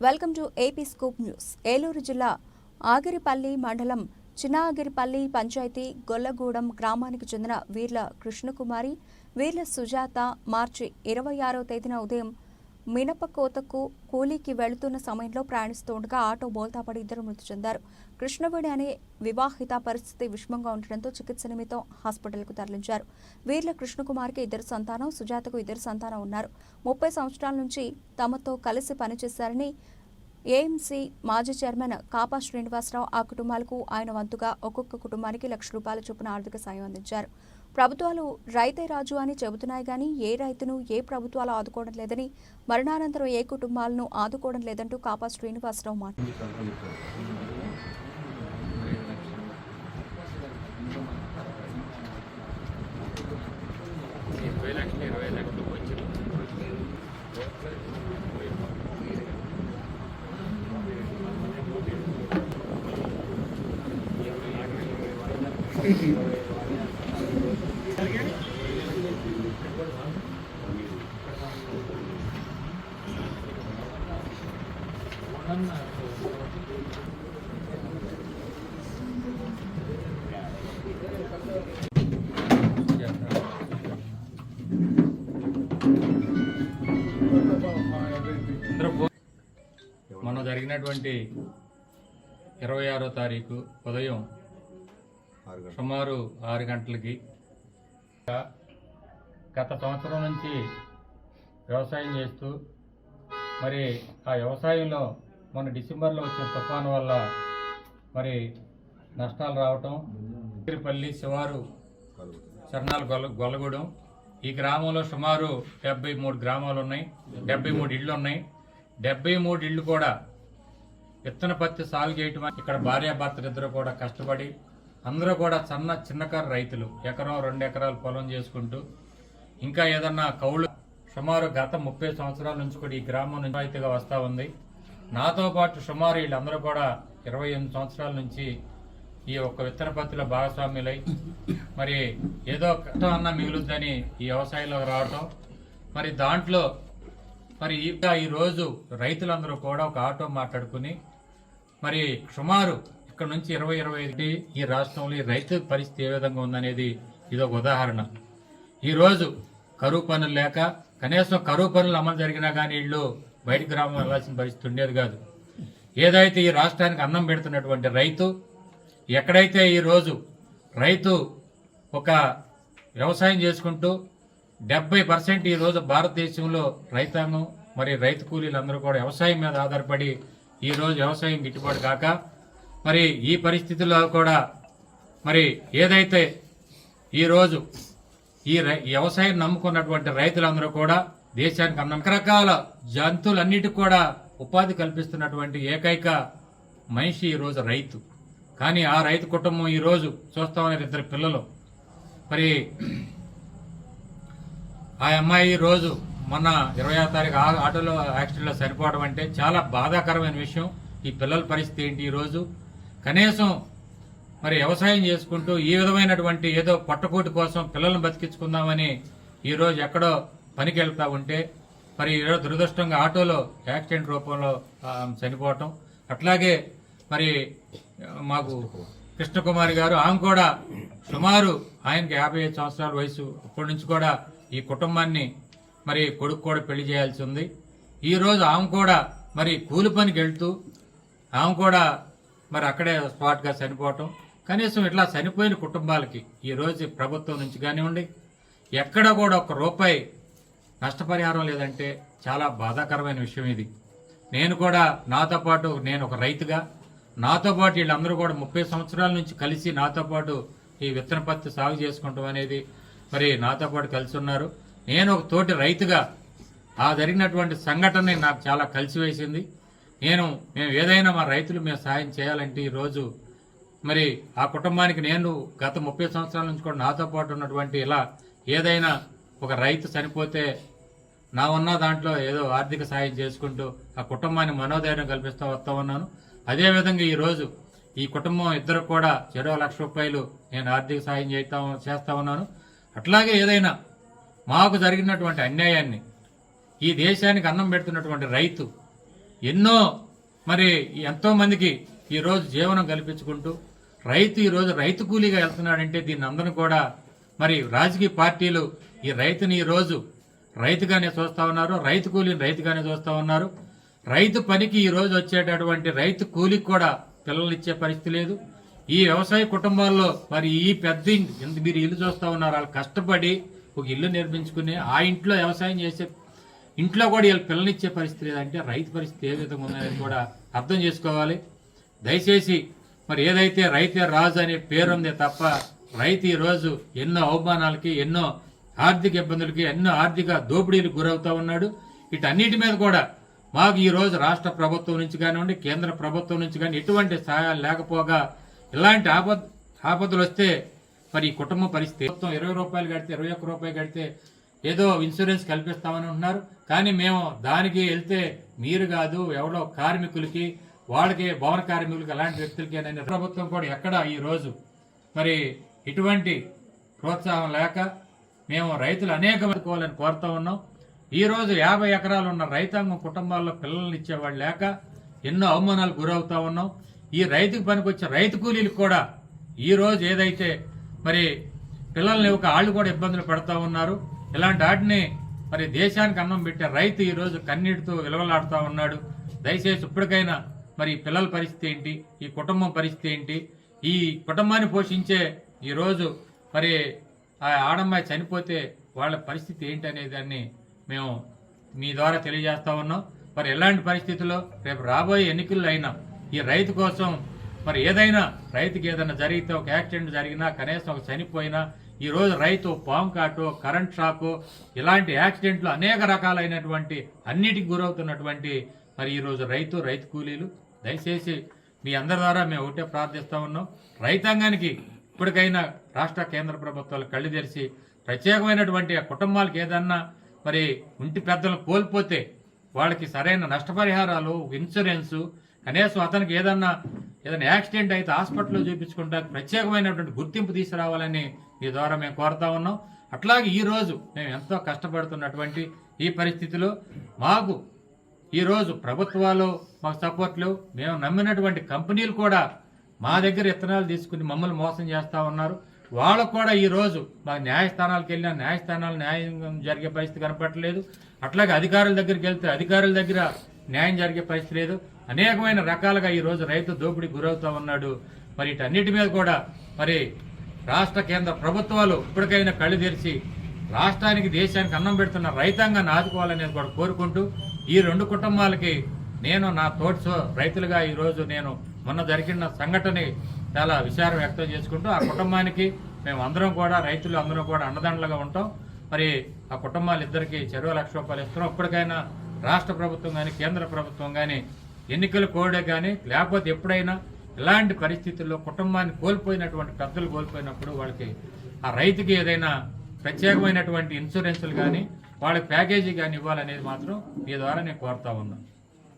Welcome to AP scoop news. Eluru జిల్లా ఆగిరిపల్లి మండలం చిన్నాగిరిపల్లి పంచాయతీ గొల్లగూడెం గ్రామానికి చెందిన వీర్ల కృష్ణకుమారి వీర్ల సుజాత మార్చి ఇరవై ఆరో తేదీన ఉదయం మినపకోతకు కూలీకి వెళుతున్న సమయంలో ప్రయాణిస్తుండగా ఆటో బోల్తాపడి ఇద్దరు మృతి చెందారు. కృష్ణవేణి అనే వివాహిత పరిస్థితి విషమంగా ఉండడంతో చికిత్స నిమిత్తం హాస్పిటల్కు తరలించారు. వీర్ల కృష్ణకుమార్కి ఇద్దరు సంతానం సుజాతకు ఇద్దరు సంతానం ఉన్నారు. ముప్పై సంవత్సరాల నుంచి తమతో కలిసి పనిచేశారని ఏఎంసీ మాజీ చైర్మన్ కాపా శ్రీనివాసరావు ఆ కుటుంబాలకు ఆయన వంతుగా ఒక్కొక్క కుటుంబానికి లక్ష రూపాయల చొప్పున ఆర్థిక సాయం అందించారు. ప్రభుత్వాలు రైతే రాజు అని చెబుతున్నాయి కానీ ఏ రైతును ఏ ప్రభుత్వాలు ఆదుకోవడం లేదని మరణానంతరం ఏ కుటుంబాలను ఆదుకోవడం లేదంటూ కాపా శ్రీనివాసరావు మాట Thank you. జరిగినటువంటి ఇరవై ఆరో తారీఖు ఉదయం సుమారు ఆరు గంటలకి గత సంవత్సరం నుంచి వ్యవసాయం చేస్తూ మరి ఆ వ్యవసాయంలో మొన్న డిసెంబర్లో వచ్చిన తుఫాను వల్ల మరి నష్టాలు రావటం పల్లి శివారు చర్నాల గొల్ల గొల్లగూడెం ఈ గ్రామంలో సుమారు డెబ్బై మూడు గ్రామాలు ఉన్నాయి డెబ్బై మూడు ఇళ్ళు ఉన్నాయి. డెబ్బై మూడు ఇళ్ళు కూడా విత్తన పత్తి సాగు చేయటం ఇక్కడ భార్యాభర్తలు ఇద్దరు కూడా కష్టపడి అందరూ కూడా చిన్న చిన్నకారు రైతులు. ఎకరం రెండు ఎకరాలు పొలం చేసుకుంటూ ఇంకా ఏదన్నా కౌలు సుమారు గత ముప్పై సంవత్సరాల నుంచి కూడా ఈ గ్రామం నిజాయితీగా వస్తూ ఉంది. నాతో పాటు సుమారు వీళ్ళందరూ కూడా ఇరవై ఎనిమిది సంవత్సరాల నుంచి ఈ ఒక్క విత్తన పత్తిలో భాగస్వామ్యులై మరి ఏదో కష్టం అన్నా మిగులుద్దని ఈ వ్యవసాయంలో రావటం మరి దాంట్లో మరి ఈ రోజు రైతులందరూ కూడా ఒక ఆటో మాట్లాడుకుని మరి సుమారు ఇక్కడ నుంచి ఇరవై ఇరవై ఒకటి ఈ రాష్ట్రంలో ఈ రైతు పరిస్థితి ఏ విధంగా ఉందనేది ఇది ఒక ఉదాహరణ. ఈ రోజు కరువు పనులు లేక కనీసం కరువు పనులు అమలు జరిగినా కానీ వీళ్ళు బయటకు గ్రామం వెళ్ళాల్సిన పరిస్థితి ఉండేది కాదు. ఏదైతే ఈ రాష్ట్రానికి అన్నం పెడుతున్నటువంటి రైతు ఎక్కడైతే ఈ రోజు రైతు ఒక వ్యవసాయం చేసుకుంటూ డెబ్బై పర్సెంట్ ఈ రోజు భారతదేశంలో రైతాంగం మరి రైతు కూలీలందరూ కూడా వ్యవసాయం మీద ఆధారపడి ఈ రోజు వ్యవసాయం గిట్టుబాటు కాక మరి ఈ పరిస్థితుల్లో కూడా మరి ఏదైతే ఈ రోజు ఈ రై- వ్యవసాయం నమ్ముకున్నటువంటి రైతులందరూ కూడా దేశానికి అన్న రకరకాల జంతువులన్నిటికి కూడా ఉపాధి కల్పిస్తున్నటువంటి ఏకైక మనిషి ఈ రోజు రైతు. కానీ ఆ రైతు కుటుంబం ఈ రోజు చూస్తామని ఇద్దరు పిల్లలు. మరి ఆ అమ్మాయి రోజు మొన్న ఇరవై ఆరు తారీఖు ఆ- ఆటోలో యాక్సిడెంట్లో చనిపోవడం అంటే చాలా బాధాకరమైన విషయం. ఈ పిల్లల పరిస్థితి ఏంటి ఈ రోజు కనీసం మరి వ్యవసాయం చేసుకుంటూ ఈ విధమైనటువంటి ఏదో పట్టకూటి కోసం పిల్లల్ని బతికించుకుందామని ఈ రోజు ఎక్కడో పనికి వెళ్తా ఉంటే మరి ఈరోజు దురదృష్టంగా ఆటోలో యాక్సిడెంట్ రూపంలో చనిపోవటం. అట్లాగే మరి మాకు కృష్ణకుమారి గారు ఆమె కూడా సుమారు ఆయనకి యాభై ఐదు సంవత్సరాల వయసు. అప్పటి నుంచి కూడా ఈ కుటుంబాన్ని మరి కొడుకు కూడా పెళ్ళి చేయాల్సి ఉంది. ఈరోజు ఆమె కూడా మరి కూలి పనికి వెళ్తూ ఆమె కూడా మరి అక్కడే స్పాట్గా చనిపోవటం. కనీసం ఇట్లా చనిపోయిన కుటుంబాలకి ఈరోజు ప్రభుత్వం నుంచి కానివ్వండి ఎక్కడ కూడా ఒక రూపాయి నష్టపరిహారం లేదంటే చాలా బాధాకరమైన విషయం ఇది. నేను కూడా నాతో పాటు నేను ఒక రైతుగా నాతో పాటు వీళ్ళందరూ కూడా ముప్పై సంవత్సరాల నుంచి కలిసి నాతో పాటు ఈ విత్తన పత్తి సాగు చేసుకుంటాం అనేది మరి నాతో పాటు కలిసి ఉన్నారు. నేను ఒక తోటి రైతుగా ఆ జరిగినటువంటి సంఘటన నాకు చాలా కలిసివేసింది నేను మేము ఏదైనా మా రైతులు మేము సాయం చేయాలంటే ఈ రోజు మరి ఆ కుటుంబానికి నేను గత ముప్పై సంవత్సరాల నుంచి కూడా నాతో పాటు ఉన్నటువంటి ఇలా ఏదైనా ఒక రైతు చనిపోతే నా ఉన్న దాంట్లో ఏదో ఆర్థిక సాయం చేసుకుంటూ ఆ కుటుంబాన్ని మనోధైర్యం కల్పిస్తూ వస్తూ ఉన్నాను. అదేవిధంగా ఈరోజు ఈ కుటుంబం ఇద్దరు కూడా చెరో లక్ష రూపాయలు నేను ఆర్థిక సాయం చేస్తా చేస్తా ఉన్నాను. అట్లాగే ఏదైనా మాకు జరిగినటువంటి అన్యాయాన్ని ఈ దేశానికి అన్నం పెడుతున్నటువంటి రైతు ఎన్నో మరి ఎంతో మందికి ఈరోజు జీవనం కల్పించుకుంటూ రైతు ఈరోజు రైతు కూలీగా వెళ్తున్నాడంటే దీన్ని అందరూ కూడా మరి రాజకీయ పార్టీలు ఈ రైతుని ఈరోజు రైతుగానే చూస్తా ఉన్నారు రైతు కూలీని రైతుగానే చూస్తా ఉన్నారు. రైతు పనికి ఈ రోజు వచ్చేటటువంటి రైతు కూలికి కూడా పిల్లలు ఇచ్చే పరిస్థితి లేదు. ఈ వ్యవసాయ కుటుంబాల్లో మరి ఈ పెద్ద ఇంత మీరు ఇల్లు చూస్తా ఉన్నారు వాళ్ళు కష్టపడి ఒక ఇల్లు నిర్మించుకుని ఆ ఇంట్లో వ్యవసాయం చేసే ఇంట్లో కూడా వీళ్ళు పిల్లనిచ్చే పరిస్థితి లేదంటే రైతు పరిస్థితి ఏ విధంగా ఉందనేది కూడా అర్థం చేసుకోవాలి. దయచేసి మరి ఏదైతే రైతే రాజు అనే పేరు ఉంది తప్ప రైతు ఈ రోజు ఎన్నో అవమానాలకి ఎన్నో ఆర్థిక ఇబ్బందులకి ఎన్నో ఆర్థిక దోపిడీలకు గురవుతూ ఉన్నాడు. వీటన్నిటి మీద కూడా మాకు ఈ రోజు రాష్ట్ర ప్రభుత్వం నుంచి కానివ్వండి కేంద్ర ప్రభుత్వం నుంచి కానీ ఎటువంటి సహాయాలు లేకపోగా ఇలాంటి ఆపద్ ఆపదలు వస్తే మరి ఈ కుటుంబ పరిస్థితి మొత్తం ఇరవై రూపాయలు కడితే ఇరవై ఒక్క రూపాయలు కడితే ఏదో ఇన్సూరెన్స్ కల్పిస్తామని ఉంటున్నారు కానీ మేము దానికి వెళ్తే మీరు కాదు ఎవరో కార్మికులకి వాళ్ళకి భవన కార్మికులకి అలాంటి వ్యక్తులకి ప్రభుత్వం కూడా ఎక్కడ ఈ రోజు మరి ఇటువంటి ప్రోత్సాహం లేక మేము రైతులు అనేక కోవాలని కోరుతా ఉన్నాం. ఈ రోజు యాభై ఎకరాలు ఉన్న రైతాంగం కుటుంబాల్లో పిల్లల్ని ఇచ్చేవాళ్ళు లేక ఎన్నో అవమానాలు గురవుతా ఉన్నాం. ఈ రైతుకు పనికొచ్చే రైతు కూలీలకు కూడా ఈ రోజు ఏదైతే మరి పిల్లల్ని ఒక వాళ్ళు కూడా ఇబ్బందులు పెడతా ఉన్నారు. ఇలాంటి వాటిని మరి దేశానికి అన్నం పెట్టే రైతు ఈరోజు కన్నీటితో విలువలాడుతా ఉన్నాడు. దయచేసి ఇప్పటికైనా మరి పిల్లల పరిస్థితి ఏంటి? ఈ కుటుంబం పరిస్థితి ఏంటి? ఈ కుటుంబాన్ని పోషించే ఈరోజు మరి ఆ ఆడమ్మాయి చనిపోతే వాళ్ళ పరిస్థితి ఏంటి అనే దాన్ని మేము మీ ద్వారా తెలియజేస్తా ఉన్నాం. మరి ఎలాంటి పరిస్థితుల్లో రేపు రాబోయే ఎన్నికల్లో అయినా ఈ రైతు కోసం మరి ఏదైనా రైతుకి ఏదైనా జరిగితే ఒక యాక్సిడెంట్ జరిగినా కనీసం ఒక చనిపోయినా ఈరోజు రైతు పాము కాటు కరెంట్ షాకు ఇలాంటి యాక్సిడెంట్లు అనేక రకాలైనటువంటి అన్నిటికి గురవుతున్నటువంటి మరి ఈరోజు రైతు రైతు కూలీలు దయచేసి మీ అందరి ద్వారా మేము ఒకటే ప్రార్థిస్తా ఉన్నాం. రైతాంగానికి ఇప్పటికైనా రాష్ట్ర కేంద్ర ప్రభుత్వాలు కళ్ళు తెరిచి ప్రత్యేకమైనటువంటి ఆ కుటుంబాలకు ఏదన్నా మరి ఇంటి పెద్దలు కోల్పోతే వాళ్ళకి సరైన నష్టపరిహారాలు ఇన్సూరెన్సు కనీసం అతనికి ఏదన్నా ఏదైనా యాక్సిడెంట్ అయితే హాస్పిటల్లో చూపించుకుంటా ప్రత్యేకమైనటువంటి గుర్తింపు తీసుకురావాలని మీ ద్వారా మేము కోరుతా ఉన్నాం. అట్లాగే ఈరోజు మేము ఎంతో కష్టపడుతున్నటువంటి ఈ పరిస్థితిలో మాకు ఈ రోజు ప్రభుత్వాలు మాకు సపోర్ట్లు మేము నమ్మినటువంటి కంపెనీలు కూడా మా దగ్గర ఇత్తనాలు తీసుకుని మమ్మల్ని మోసం చేస్తూ ఉన్నారు. వాళ్ళకు కూడా ఈ రోజు మా న్యాయస్థానాలకు వెళ్ళినా న్యాయస్థానాలు న్యాయం జరిగే పరిస్థితి కనపడలేదు. అట్లాగే అధికారుల దగ్గరికి వెళ్తే అధికారుల దగ్గర న్యాయం జరిగే పరిస్థితి లేదు. అనేకమైన రకాలుగా ఈ రోజు రైతు దోపిడీ గురవుతా ఉన్నాడు. మరి వీటన్నిటి మీద కూడా మరి రాష్ట్ర కేంద్ర ప్రభుత్వాలు ఇప్పటికైనా కళ్ళు తెరిచి రాష్ట్రానికి దేశానికి అన్నం పెడుతున్న రైతాంగాన్ని ఆదుకోవాలనేది కూడా కోరుకుంటూ ఈ రెండు కుటుంబాలకి నేను నా తోటితో రైతులుగా ఈరోజు నేను మొన్న జరిగిన సంఘటన చాలా విచారం వ్యక్తం చేసుకుంటూ ఆ కుటుంబానికి మేము అందరం కూడా రైతులు అందరం కూడా అండదండలుగా ఉంటాం. మరి ఆ కుటుంబాలు ఇద్దరికి చెరువు లక్ష రూపాయలు ఇస్తున్నాం. ఇప్పటికైనా రాష్ట్ర ప్రభుత్వం కానీ కేంద్ర ప్రభుత్వం కానీ ఎన్నికల కోడే కానీ లేకపోతే ఎప్పుడైనా ఇలాంటి పరిస్థితుల్లో కుటుంబాన్ని కోల్పోయినటువంటి పెద్దలు కోల్పోయినప్పుడు వాళ్ళకి ఆ రైతుకి ఏదైనా ప్రత్యేకమైనటువంటి ఇన్సూరెన్సులు కానీ వాళ్ళకి ప్యాకేజీ కానీ ఇవ్వాలనేది మాత్రం మీ ద్వారా నేను కోరుతా ఉన్నాను